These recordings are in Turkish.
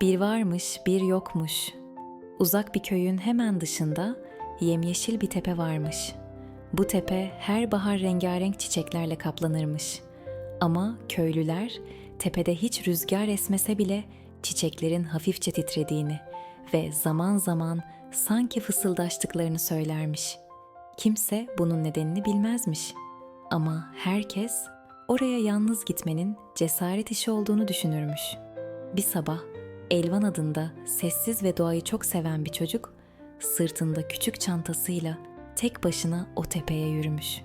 Bir varmış, bir yokmuş. Uzak bir köyün hemen dışında yemyeşil bir tepe varmış. Bu tepe her bahar rengarenk çiçeklerle kaplanırmış. Ama köylüler tepede hiç rüzgar esmese bile çiçeklerin hafifçe titrediğini ve zaman zaman sanki fısıldaştıklarını söylermiş. Kimse bunun nedenini bilmezmiş. Ama herkes oraya yalnız gitmenin cesaret işi olduğunu düşünürmüş. Bir sabah Elvan adında sessiz ve doğayı çok seven bir çocuk sırtında küçük çantasıyla tek başına o tepeye yürümüş.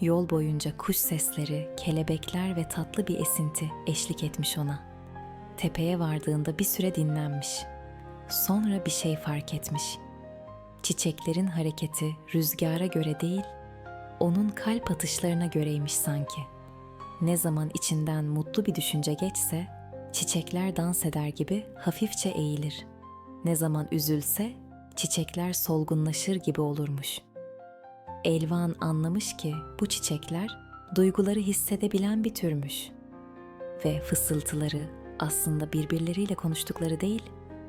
Yol boyunca kuş sesleri, kelebekler ve tatlı bir esinti eşlik etmiş ona. Tepeye vardığında bir süre dinlenmiş. Sonra bir şey fark etmiş. Çiçeklerin hareketi rüzgara göre değil, onun kalp atışlarına göreymiş sanki. Ne zaman içinden mutlu bir düşünce geçse, çiçekler dans eder gibi hafifçe eğilir. Ne zaman üzülse, çiçekler solgunlaşır gibi olurmuş. Elvan anlamış ki bu çiçekler duyguları hissedebilen bir türmüş. Ve fısıltıları aslında birbirleriyle konuştukları değil,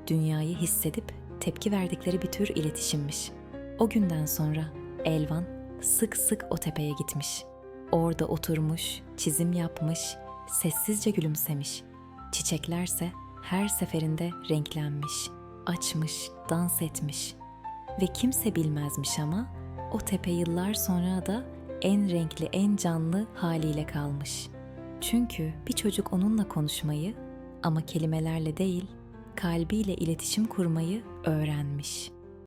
dünyayı hissedip tepki verdikleri bir tür iletişimmiş. O günden sonra Elvan sık sık o tepeye gitmiş. Orada oturmuş, çizim yapmış, sessizce gülümsemiş. Çiçeklerse her seferinde renklenmiş, açmış, dans etmiş. Ve kimse bilmezmiş ama o tepe yıllar sonra da en renkli, en canlı haliyle kalmış. Çünkü bir çocuk onunla konuşmayı ama kelimelerle değil, kalbiyle iletişim kurmayı öğrenmiş.